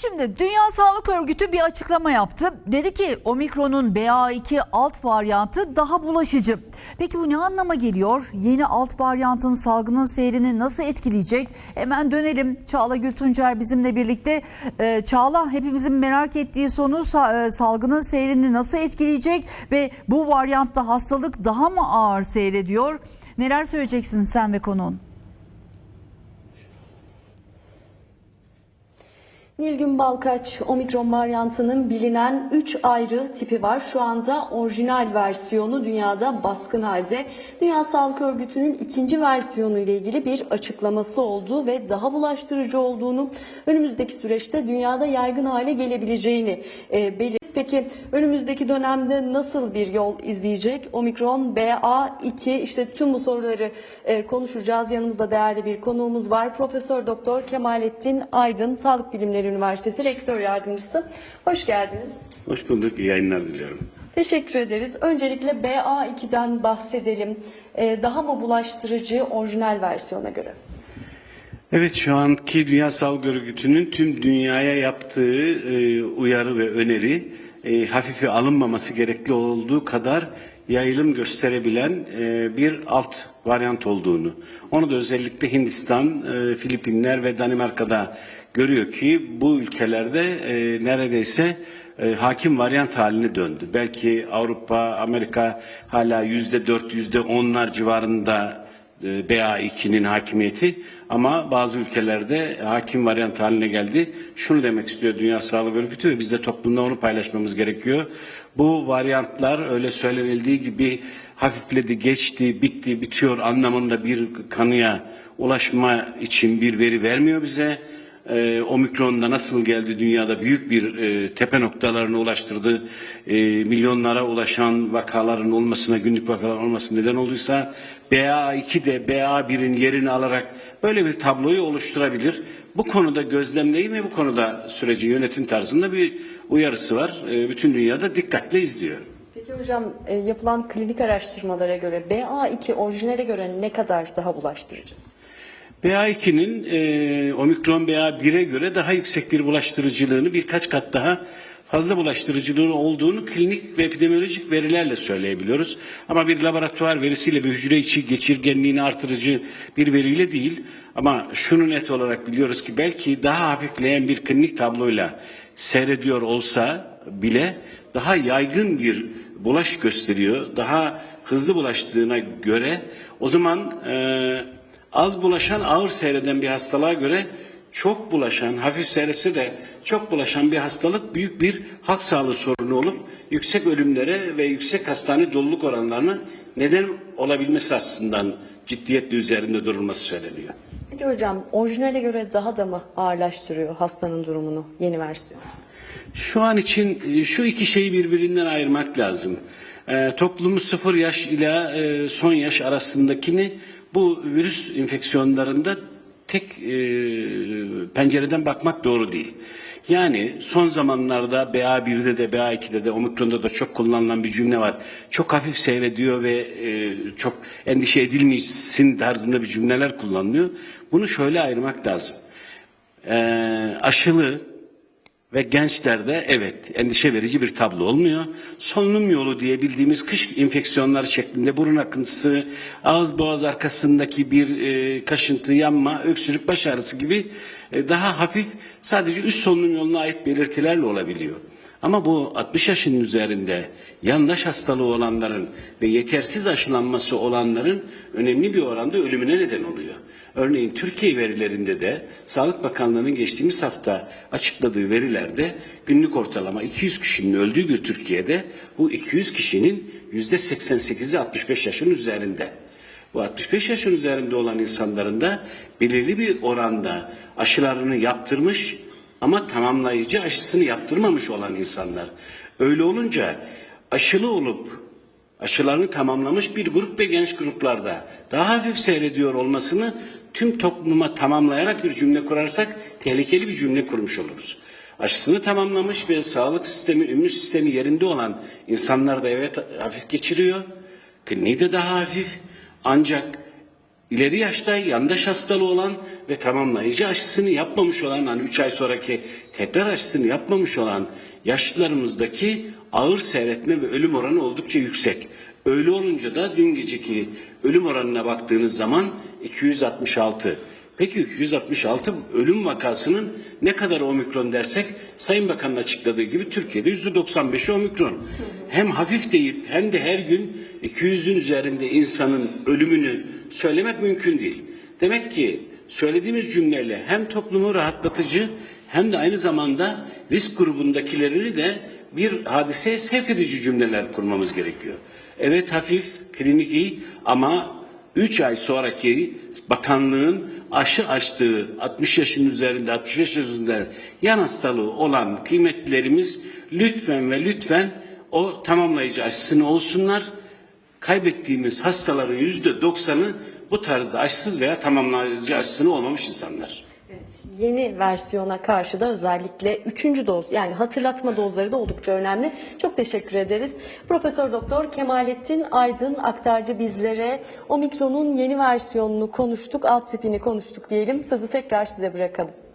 Şimdi Dünya Sağlık Örgütü bir açıklama yaptı. Dedi ki omikronun BA2 alt varyantı daha bulaşıcı. Peki bu ne anlama geliyor? Yeni alt varyantın salgının seyrini nasıl etkileyecek? Hemen dönelim. Çağla Gültuncer bizimle birlikte. Ee, Çağla hepimizin merak ettiği sonu e, salgının seyrini nasıl etkileyecek? Ve bu varyantta hastalık daha mı ağır seyrediyor? Neler söyleyeceksin sen ve konuğun? Nilgün Balkaç, omikron varyantının bilinen 3 ayrı tipi var. Şu anda orijinal versiyonu dünyada baskın halde. Dünya Sağlık Örgütü'nün ikinci versiyonu ile ilgili bir açıklaması olduğu ve daha bulaştırıcı olduğunu, önümüzdeki süreçte dünyada yaygın hale gelebileceğini e, belirtti. Peki önümüzdeki dönemde nasıl bir yol izleyecek? Omikron, BA2 işte tüm bu soruları e, konuşacağız. Yanımızda değerli bir konuğumuz var. Profesör Doktor Kemalettin Aydın, Sağlık Bilimleri Üniversitesi Rektör Yardımcısı. Hoş geldiniz. Hoş bulduk. İyi yayınlar diliyorum. Teşekkür ederiz. Öncelikle BA2'den bahsedelim. E, daha mı bulaştırıcı orijinal versiyona göre? Evet şu anki Dünya Sağlık Örgütü'nün tüm dünyaya yaptığı e, uyarı ve öneri e, hafife alınmaması gerekli olduğu kadar yayılım gösterebilen e, bir alt varyant olduğunu. Onu da özellikle Hindistan, e, Filipinler ve Danimarka'da görüyor ki bu ülkelerde e, neredeyse e, hakim varyant haline döndü. Belki Avrupa, Amerika hala yüzde dört, yüzde onlar civarında BA2'nin hakimiyeti ama bazı ülkelerde hakim varyant haline geldi. Şunu demek istiyor Dünya Sağlık Örgütü ve biz de toplumda onu paylaşmamız gerekiyor. Bu varyantlar öyle söylenildiği gibi hafifledi, geçti, bitti, bitiyor anlamında bir kanıya ulaşma için bir veri vermiyor bize e, omikronda nasıl geldi dünyada büyük bir e, tepe noktalarına ulaştırdı. E, milyonlara ulaşan vakaların olmasına, günlük vakaların olmasına neden olduysa BA2 de BA1'in yerini alarak böyle bir tabloyu oluşturabilir. Bu konuda gözlemleyi ve bu konuda süreci yönetim tarzında bir uyarısı var. E, bütün dünyada dikkatle izliyor. Peki hocam e, yapılan klinik araştırmalara göre BA2 orijinale göre ne kadar daha bulaştırıcı? BA2'nin e, omikron BA1'e göre daha yüksek bir bulaştırıcılığını birkaç kat daha fazla bulaştırıcılığı olduğunu klinik ve epidemiolojik verilerle söyleyebiliyoruz. Ama bir laboratuvar verisiyle bir hücre içi geçirgenliğini artırıcı bir veriyle değil. Ama şunu net olarak biliyoruz ki belki daha hafifleyen bir klinik tabloyla seyrediyor olsa bile daha yaygın bir bulaş gösteriyor. Daha hızlı bulaştığına göre o zaman e, az bulaşan ağır seyreden bir hastalığa göre çok bulaşan, hafif seyretse de çok bulaşan bir hastalık büyük bir halk sağlığı sorunu olup yüksek ölümlere ve yüksek hastane doluluk oranlarına neden olabilmesi açısından ciddiyetle üzerinde durulması söyleniyor. Peki hocam orijinale göre daha da mı ağırlaştırıyor hastanın durumunu yeni versiyon? Şu an için e, şu iki şeyi birbirinden ayırmak lazım. E, toplumu sıfır yaş ile e, son yaş arasındakini bu virüs enfeksiyonlarında tek e, pencereden bakmak doğru değil. Yani son zamanlarda BA1'de de BA2'de de omikronda da çok kullanılan bir cümle var. Çok hafif seyrediyor ve e, çok endişe edilmesin tarzında bir cümleler kullanılıyor. Bunu şöyle ayırmak lazım. E, aşılı ve gençlerde evet endişe verici bir tablo olmuyor. Solunum yolu diye bildiğimiz kış enfeksiyonları şeklinde burun akıntısı, ağız boğaz arkasındaki bir e, kaşıntı, yanma, öksürük, baş ağrısı gibi e, daha hafif sadece üst solunum yoluna ait belirtilerle olabiliyor. Ama bu 60 yaşın üzerinde yandaş hastalığı olanların ve yetersiz aşılanması olanların önemli bir oranda ölümüne neden oluyor. Örneğin Türkiye verilerinde de Sağlık Bakanlığı'nın geçtiğimiz hafta açıkladığı verilerde günlük ortalama 200 kişinin öldüğü bir Türkiye'de bu 200 kişinin yüzde 88'i 65 yaşın üzerinde. Bu 65 yaşın üzerinde olan insanların da belirli bir oranda aşılarını yaptırmış ama tamamlayıcı aşısını yaptırmamış olan insanlar. Öyle olunca aşılı olup aşılarını tamamlamış bir grup ve genç gruplarda daha hafif seyrediyor olmasını tüm topluma tamamlayarak bir cümle kurarsak tehlikeli bir cümle kurmuş oluruz. Aşısını tamamlamış ve sağlık sistemi, immün sistemi yerinde olan insanlar da evet hafif geçiriyor. Kliniği de daha hafif. Ancak ileri yaşta yandaş hastalığı olan ve tamamlayıcı aşısını yapmamış olan hani 3 ay sonraki tekrar aşısını yapmamış olan yaşlılarımızdaki ağır seyretme ve ölüm oranı oldukça yüksek. Öyle olunca da dün geceki ölüm oranına baktığınız zaman 266. Peki 266 ölüm vakasının ne kadar omikron dersek Sayın Bakan'ın açıkladığı gibi Türkiye'de %95'i omikron. Hem hafif deyip hem de her gün 200'ün üzerinde insanın ölümünü söylemek mümkün değil. Demek ki söylediğimiz cümleyle hem toplumu rahatlatıcı hem de aynı zamanda risk grubundakilerini de bir hadiseye sevk edici cümleler kurmamız gerekiyor. Evet hafif, kliniki ama 3 ay sonraki bakanlığın aşı açtığı 60 yaşın üzerinde 65 yaşın üzerinde yan hastalığı olan kıymetlilerimiz lütfen ve lütfen o tamamlayıcı aşısını olsunlar. Kaybettiğimiz hastaların yüzde doksanı bu tarzda aşısız veya tamamlayıcı aşısını olmamış insanlar. Yeni versiyona karşı da özellikle 3. doz yani hatırlatma dozları da oldukça önemli. Çok teşekkür ederiz. Profesör Doktor Kemalettin Aydın aktardı bizlere. Omikron'un yeni versiyonunu konuştuk, alt tipini konuştuk diyelim. Sözü tekrar size bırakalım.